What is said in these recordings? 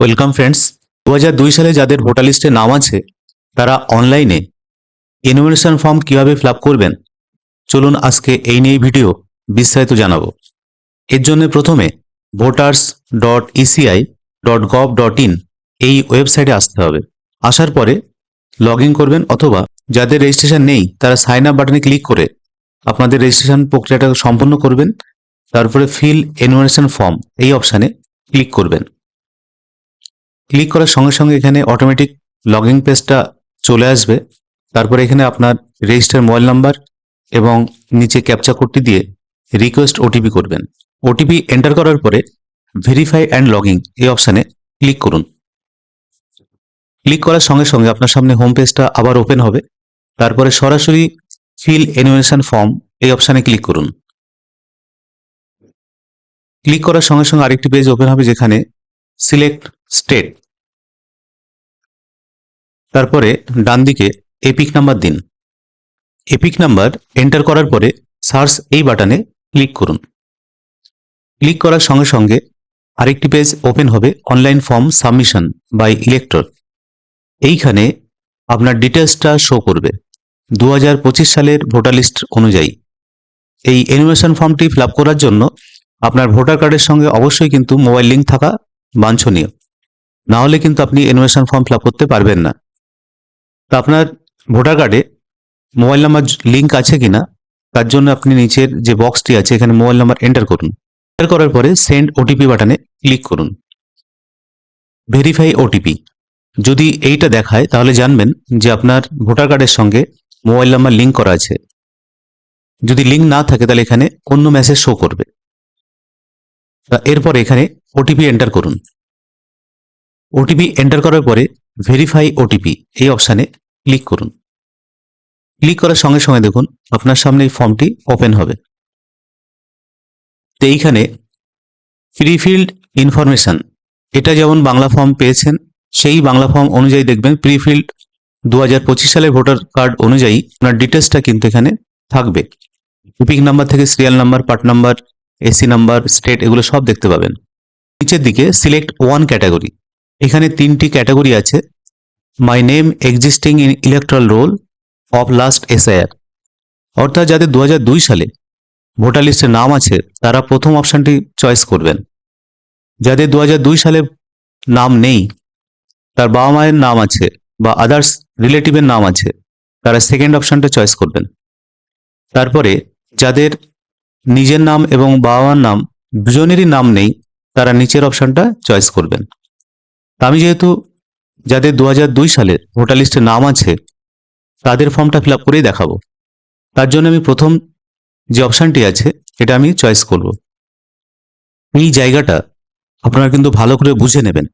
Welcome friends দু হাজার দুই সালে যাদের ভোটার লিস্টে নাম আছে, তারা অনলাইনে এনুমিনেশন ফর্ম কীভাবে ফিল করবেন? চলুন আজকে এই নিয়ে ভিডিও বিস্তারিত জানাব। এর জন্য প্রথমে voters dot ECI dot gov dot in এই ওয়েবসাইটে আসতে হবে। আসার পরে লগ করবেন অথবা যাদের রেজিস্ট্রেশন নেই, তারা সাইন আপ বাটনে ক্লিক করে আপনাদের রেজিস্ট্রেশন প্রক্রিয়াটা সম্পন্ন করবেন। তারপরে ফিল এনুমিনেশন ফর্ম এই অপশানে ক্লিক করবেন। ক্লিক করার সঙ্গে সঙ্গে এখানে অটোমেটিক লগইন পেজটা চলে আসবে। তারপরে এখানে আপনার রেজিস্টার মোবাইল নাম্বার এবং নিচে ক্যাপচা কোডটি দিয়ে রিকোয়েস্ট ওটিপি করবেন। ওটিপি এন্টার করার পরে ভেরিফাই অ্যান্ড লগইন এই অপশানে ক্লিক করুন। ক্লিক করার সঙ্গে সঙ্গে আপনার সামনে হোম পেজটা আবার ওপেন হবে। তারপরে সরাসরি ফিল এনিমেশন ফর্ম এই অপশানে ক্লিক করুন। ক্লিক করার সঙ্গে সঙ্গে আরেকটি পেজ ওপেন হবে যেখানে সিলেক্ট স্টেট তারপরে ডান দিকে এপিক নাম্বার দিন। এপিক নাম্বার এন্টার করার পরে সার্চ এই বাটনে ক্লিক করুন। ক্লিক করার সঙ্গে সঙ্গে আরেকটি পেজ ওপেন হবে online form submission by elector এইখানে আপনার ডিটেলসটা শো করবে। দু হাজার পঁচিশ সালের ভোটার লিস্ট অনুযায়ী। এই এনিমেশন ফর্মটি ফিল আপ করার জন্য আপনার ভোটার কার্ডের সঙ্গে অবশ্যই কিন্তু মোবাইল লিঙ্ক থাকা বাঞ্ছনীয়। না হলে কিন্তু আপনি এনিমেশন ফর্ম ফিল করতে পারবেন না। তো আপনার ভোটার কার্ডে মোবাইল নাম্বার লিঙ্ক আছে কিনা, তার জন্য আপনি নিচের যে বক্সটি আছে, এখানে মোবাইল নাম্বার এন্টার করুন। এন্টার করার পরে সেন্ড ওটিপি বাটনে ক্লিক করুন। ভেরিফাই ওটিপি যদি এইটা দেখায়, তাহলে জানবেন যে আপনার ভোটার কার্ডের সঙ্গে মোবাইল নাম্বার লিঙ্ক করা আছে। যদি লিঙ্ক না থাকে, তাহলে এখানে অন্য মেসেজ শো করবে। এরপর এখানে ওটিপি এন্টার করুন। ওটিপি এন্টার করার পরে ভেরিফাই ওটিপি এই অপশানে ক্লিক করুন। ক্লিক করার সঙ্গে সঙ্গে দেখুন, আপনার সামনে এই ফর্মটি ওপেন হবে। তো এইখানে প্রিফিল্ড ইনফরমেশন এটা যেমন বাংলা ফর্ম পেয়েছেন, সেই বাংলা ফর্ম অনুযায়ী দেখবেন প্রিফিল্ড দু হাজার পঁচিশ সালের ভোটার কার্ড অনুযায়ী আপনার ডিটেলসটা কিন্তু এখানে থাকবে। ইপিক নাম্বার থেকে serial number part number AC number state এগুলো সব দেখতে পাবেন। নিচের দিকে সিলেক্ট ওয়ান ক্যাটাগরি এখানে তিনটি ক্যাটাগরি আছে। My name existing in electoral roll of last SIR অর্থাৎ যাদের দু হাজার দুই সালে ভোটার লিস্টে নাম আছে, তারা প্রথম অপশানটি চয়েস করবেন। যাদের দুহাজার দুই সালে নাম নেই, তার বাবা মায়ের নাম আছে বা আদার্স রিলেটিভের নাম আছে, তারা সেকেন্ড অপশনটা চয়েস করবেন। তারপরে যাদের নিজের নাম এবং বাবা মার নাম, দুজনেরই নাম নেই, তারা নিচের অপশনটা চয়েস করবেন। আমি যেহেতু যাদের দু হাজার দুই সালের ভোটার লিস্টে নাম আছে, তাদের ফর্মটা ফিল আপ করেই দেখাবো। তার জন্য আমি প্রথম যে অপশানটি আছে এটা আমি চয়েস করব। এই জায়গাটা আপনারা কিন্তু ভালো করে বুঝে নেবেন।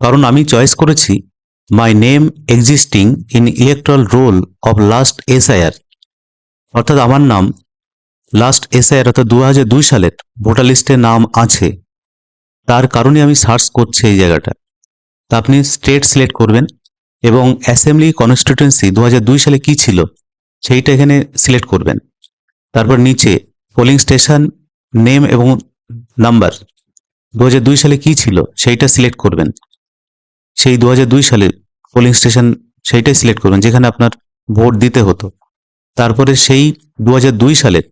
কারণ আমি চয়েস করেছি my name existing in electoral roll of last SIR অর্থাৎ আমার নাম লাস্ট এসআইআর অর্থাৎ দু হাজার দুই সালের ভোটার লিস্টে নাম আছে। তার কারণে আমি সার্চ করছি এই জায়গাটা। তা আপনি স্টেট সিলেক্ট করবেন এবং অ্যাসেম্বলি কনস্টিটিউয়েন্সি দু সালে কি ছিল সেইটা এখানে সিলেক্ট করবেন। তারপর নিচে পোলিং স্টেশন নেম এবং নাম্বার দু হাজার দুই সালে কি ছিল সেইটা সিলেক্ট করবেন। সেই দু হাজার দুই সালে পোলিং স্টেশন সেইটাই সিলেক্ট করবেন যেখানে আপনার ভোট দিতে হতো। তারপরে সেই দু সালের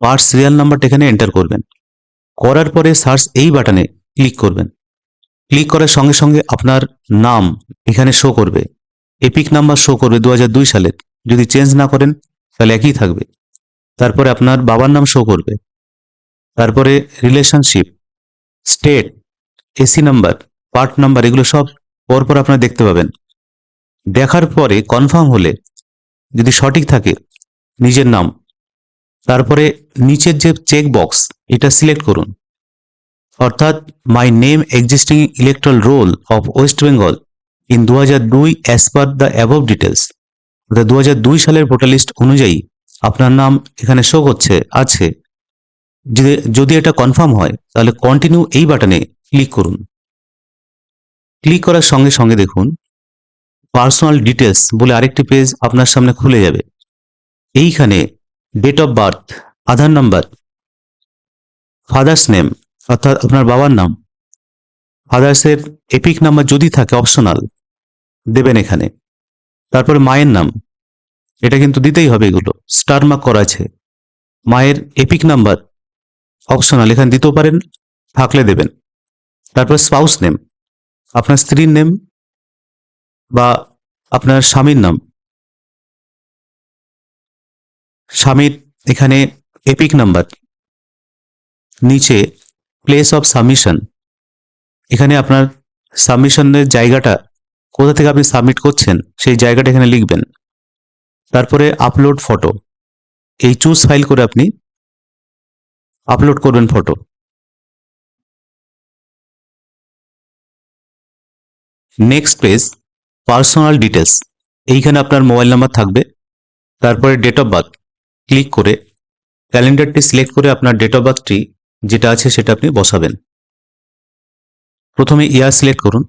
পার্ট সিরিয়াল নাম্বারটা এখানে এন্টার করবেন। করার পরে সার্চ এই বাটনে ক্লিক করবেন। ক্লিক করার সঙ্গে সঙ্গে আপনার নাম এখানে শো করবে। এপিক নাম্বার শো করবে দু হাজার দুই সালের। যদি চেঞ্জ না করেন, তাহলে একই থাকবে। তারপরে আপনার বাবার নাম শো করবে। তারপরে relationship state AC number part number এগুলো সব পরপর আপনারা দেখতে পাবেন। দেখার পরে কনফার্ম হলে যদি সঠিক থাকে, নিজের নাম, তারপরে নিচের যে চেক বক্স এটা সিলেক্ট করুন। অর্থাৎ my name existing electoral roll of West Bengal in দু হাজার দুই as per the above details অর্থাৎ দু হাজার দুই সালের ভোটার লিস্ট অনুযায়ী আপনার নাম এখানে শো করছে আছে। যদি যদি এটা কনফার্ম হয়, তাহলে কন্টিনিউ এই বাটনে ক্লিক করুন। ক্লিক করার সঙ্গে সঙ্গে দেখুন পার্সোনাল ডিটেলস বলে আরেকটি পেজ আপনার সামনে খুলে যাবে। এইখানে date of birth Aadhaar number father's name অর্থাৎ আপনার বাবার নাম। ফাদার্সের এপিক নাম্বার যদি থাকে অপশনাল দেবেন এখানে। তারপরে মায়ের নাম। এটা কিন্তু দিতেই হবে এগুলো। স্টার মার্ক করা আছে মায়ের এপিক নাম্বার অপশনাল এখানে দিতেও পারেন, থাকলে দেবেন। তারপর স্পাউস নেম আপনার স্ত্রীর নেম বা আপনার স্বামীর নাম। স্বামীর এখানে এপিক নাম্বার নিচে প্লেস অফ সাবমিশন এখানে আপনার সাবমিশনের জায়গাটা কোথা থেকে আপনি সাবমিট করছেন, সেই জায়গাটা এখানে লিখবেন। তারপরে আপলোড ফটো এই চুজ ফাইল করে আপনি আপলোড করবেন photo next page personal details এইখানে আপনার মোবাইল নাম্বার থাকবে। তারপরে ডেট অফ বার্থ ক্লিক করে ক্যালেন্ডারটি সিলেক্ট করে আপনার ডেট অফ বার্থটি যেটা আছে সেটা আপনি বসাবেন। প্রথমে ইয়ার সিলেক্ট করুন,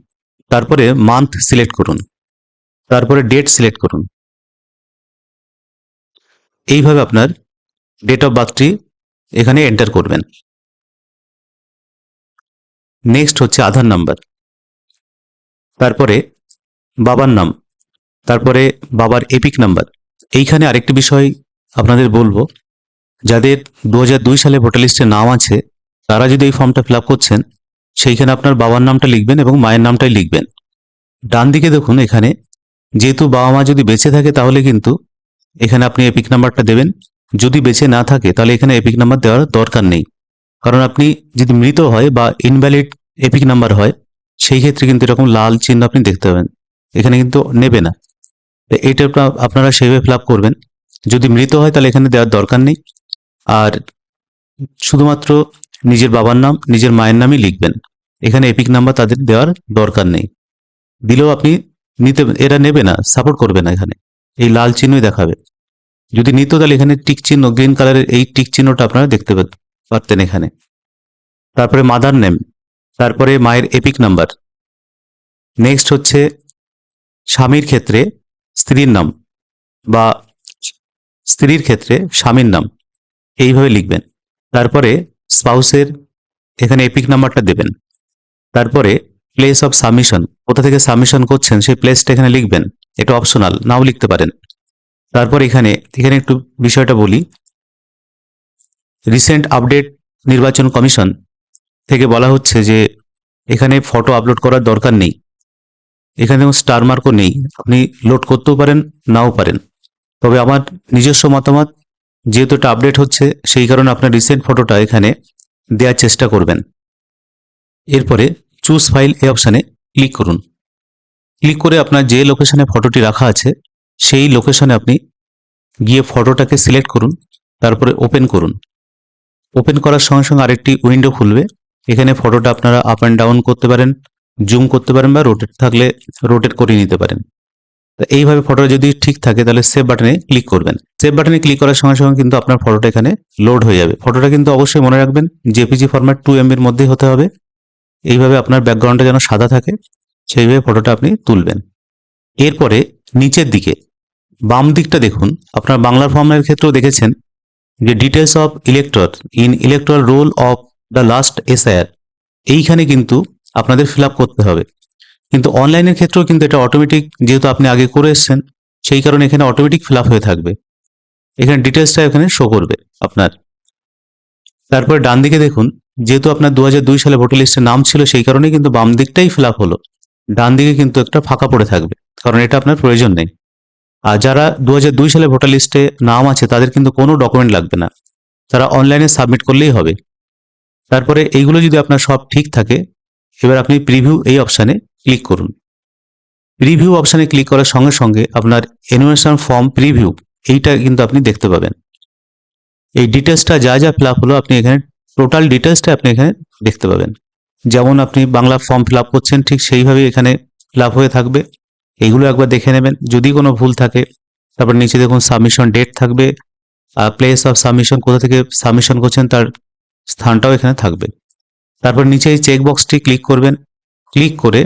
তারপরে মান্থ সিলেক্ট করুন, তারপরে ডেট সিলেক্ট করুন। এইভাবে আপনার ডেট অফ বার্থটি এখানে এন্টার করবেন। নেক্সট হচ্ছে আধার নাম্বার তারপরে বাবার নাম, তারপরে বাবার এপিক নাম্বার এইখানে আরেকটি বিষয় আপনাদের বলব যাদের দু হাজার দুই সালে ভোটার লিস্টে নাম আছে, তারা যদি এই ফর্মটা ফিল করছেন, সেইখানে আপনার বাবার নামটা লিখবেন এবং মায়ের নামটাই লিখবেন। ডান দিকে দেখুন এখানে, যেহেতু বাবা মা যদি বেঁচে থাকে তাহলে কিন্তু এখানে আপনি এপিক নাম্বারটা দেবেন। যদি বেঁচে না থাকে তাহলে এখানে এপিক নাম্বার দেওয়ার দরকার নেই। কারণ আপনি যদি মৃত হয় বা ইনভ্যালিড এপিক নাম্বার হয়, সেই ক্ষেত্রে কিন্তু এরকম লাল চিহ্ন আপনি দেখতে পাবেন। এখানে কিন্তু নেবে না। তো এইটা আপনারা সেভাবে ফিল করবেন। যদি মৃত হয় তাহলে এখানে দেওয়ার দরকার নেই। আর শুধুমাত্র নিজের বাবার নাম, নিজের মায়ের নামই লিখবেন। এখানে এপিক নাম্বার তাদের দেওয়ার দরকার নেই। দিলেও আপনি নিতে, এরা নেবে না সাপোর্ট করবে না এখানে। এই লাল চিহ্নই দেখাবে। যদি নিত তাহলে এখানে টিক চিহ্ন গ্রিন কালারের এই টিক চিহ্নটা আপনারা দেখতে পারতেন এখানে। তারপরে মাদার নেম তারপরে মায়ের এপিক নাম্বার নেক্সট হচ্ছে স্বামীর ক্ষেত্রে স্ত্রীর নাম বা স্ত্রীর ক্ষেত্রে স্বামীর নাম। এইভাবে লিখবেন। তারপরে স্পাউসের এখানে এপিক নাম্বারটা দেবেন। তারপরে প্লেস অফ সাবমিশন কোথা থেকে সাবমিশন করছেন সেই প্লেসটা এখানে লিখবেন। এটা অপশনাল নাও লিখতে পারেন। তারপর এখানে এখানে একটু বিষয়টা বলি। রিসেন্ট আপডেট নির্বাচন কমিশন থেকে বলা হচ্ছে যে, এখানে ফটো আপলোড করার দরকার নেই। এখানে স্টার মার্কও নেই। আপনি লোড করতেও পারেন, নাও পারেন। তবে আমার নিজস্ব মতামত যেহেতু এটা আপডেট হচ্ছে, সেই কারণে আপনার রিসেন্ট ফটোটা এখানে দেওয়ার চেষ্টা করবেন। এরপরে চুজ ফাইল এই অপশানে ক্লিক করুন। ক্লিক করে আপনার যে লোকেশনে ফটোটি রাখা আছে, সেই লোকেশনে আপনি গিয়ে ফটোটাকে সিলেক্ট করুন, তারপরে ওপেন করুন। ওপেন করার সঙ্গে সঙ্গে আরেকটি উইন্ডো খুলবে। এখানে ফটোটা আপনারা আপ অ্যান্ড ডাউন করতে পারেন জুম করতে পারেন বা রোটেট থাকলে রোটেট করে নিতে পারেন। তো এইভাবে ফটোটা যদি ঠিক থাকে, তাহলে সেভ বাটনে ক্লিক করবেন। সেভ বাটনে ক্লিক করার সঙ্গে সঙ্গে কিন্তু আপনার ফটোটা এখানে লোড হয়ে যাবে। ফটোটা কিন্তু অবশ্যই মনে রাখবেন জেপিজি ফরম্যাট টু এমবির মধ্যেই হতে হবে। এইভাবে আপনার ব্যাকগ্রাউন্ডটা যেন সাদা থাকে, সেইভাবে ফটোটা আপনি তুলবেন। এরপরে নিচের দিকে, বাম দিকটা দেখুন। আপনার বাংলার ফর্মের ক্ষেত্রেও দেখেছেন যে details of elector in electoral roll of the last SIR এইখানে কিন্তু আপনাদের ফিল করতে হবে। কিন্তু অনলাইনের ক্ষেত্রেও কিন্তু এটা অটোমেটিক যেহেতু আপনি আগে করে এসেছেন, সেই কারণে এখানে অটোমেটিক ফিল হয়ে থাকবে। এখানে ডিটেলসটা এখানে শো করবে আপনার। তারপরে ডান দিকে দেখুন, যেহেতু আপনার দু হাজার দুই সালে ভোটার লিস্টে নাম ছিল, সেই কারণে কিন্তু বাম দিকটাই ফিল হলো। ডান দিকে কিন্তু একটা ফাঁকা পড়ে থাকবে, কারণ এটা আপনার প্রয়োজন নেই। আর যারা দু হাজার দুই সালে ভোটার লিস্টে নাম আছে, তাদের কিন্তু কোনো ডকুমেন্ট লাগবে না। তারা অনলাইনে সাবমিট করলেই হবে। তারপরে এইগুলো যদি আপনার সব ঠিক থাকে, এবার আপনি প্রিভিউ এই অপশানে ক্লিক করুন। প্রিভিউ অপশানে ক্লিক করার সঙ্গে সঙ্গে আপনার এনুমেশন ফর্ম প্রিভিউ এইটা কিন্তু আপনি দেখতে পাবেন। এই ডিটেলসটা যা যা ফিল হলো আপনি এখানে টোটাল ডিটেলসটা আপনি এখানে দেখতে পাবেন। যেমন আপনি বাংলা ফর্ম ফিল করছেন, ঠিক সেইভাবে এখানে ফিল হয়ে থাকবে। এইগুলো একবার দেখে নেবেন। যদি কোনো ভুল থাকে, তারপর নিচে দেখুন সাবমিশন ডেট থাকবে। আর প্লেস অফ সাবমিশন কোথা থেকে সাবমিশন করছেন, তার স্থানটাও এখানে থাকবে। তারপর নিচে এই চেক বক্সটি ক্লিক করবেন। ক্লিক করে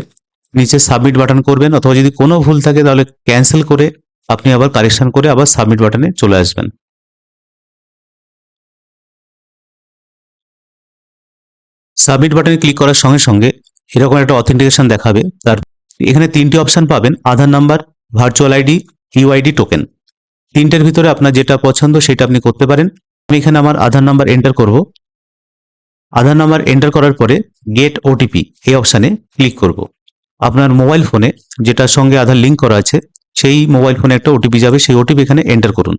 নিচে সাবমিট বাটন করবেন, অথবা যদি কোনো ভুল থাকে তাহলে ক্যান্সেল করে আপনি আবার কারেকশন করে আবার সাবমিট বাটনে চলে আসবেন। সাবমিট বাটনে ক্লিক করার সঙ্গে সঙ্গে এরকম একটা অথেন্টিকেশন দেখাবে। তার এখানে তিনটি অপশন পাবেন, Aadhaar number virtual ID UID token তিনটের ভিতরে আপনার যেটা পছন্দ সেটা আপনি করতে পারেন। আমি এখানে আমার আধার নাম্বার এন্টার করব। আধার নাম্বার এন্টার করার পরে গেট ওটিপি এই অপশানে ক্লিক করব। আপনার মোবাইল ফোনে যেটার সঙ্গে আধার লিঙ্ক করা আছে, সেই মোবাইল ফোনে একটা ওটিপি যাবে, সেই ওটিপি এখানে এন্টার করুন।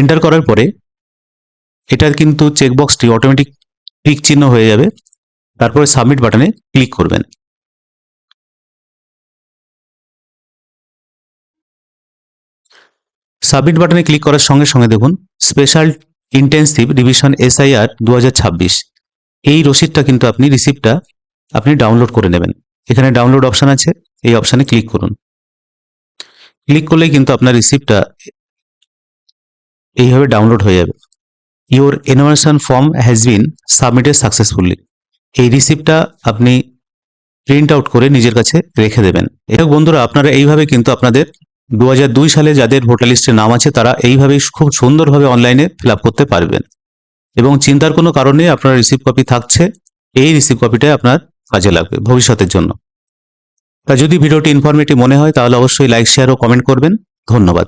এন্টার করার পরে এটার কিন্তু চেকবক্সটি অটোমেটিক টিক চিহ্ন হয়ে যাবে। তারপরে সাবমিট বাটনে ক্লিক করবেন। সাবমিট বাটনে ক্লিক করার সঙ্গে সঙ্গে দেখুন স্পেশাল ইন্টেন্সিভ রিভিশন এসআইআর দু হাজার ছাব্বিশ। এই রসিদটা কিন্তু আপনি রিসিপ্টটা আপনি ডাউনলোড করে নেবেন। এখানে ডাউনলোড অপশান আছে, এই অপশানে ক্লিক করুন। ক্লিক করলেই কিন্তু আপনার রিসিপ্টটা এইভাবে ডাউনলোড হয়ে যাবে। Your enumeration form has been submitted successfully এই রিসিপ্টটা আপনি প্রিন্ট আউট করে নিজের কাছে রেখে দেবেন। এটা বন্ধুরা, আপনারা এইভাবে কিন্তু আপনাদের দু হাজার দুই সালে যাদের ভোটার লিস্টে নাম আছে, তারা এইভাবেই খুব সুন্দরভাবে অনলাইনে ফিল করতে পারবেন। এবং চিন্তার কোনো কারণে আপনার রিসিভ কপি থাকছে। এই রিসিভ কপিটাই আপনার কাজে লাগবে ভবিষ্যতের জন্য। তা যদি ভিডিওটি ইনফরমেটিভ মনে হয়, তাহলে অবশ্যই লাইক শেয়ার ও কমেন্ট করবেন। ধন্যবাদ।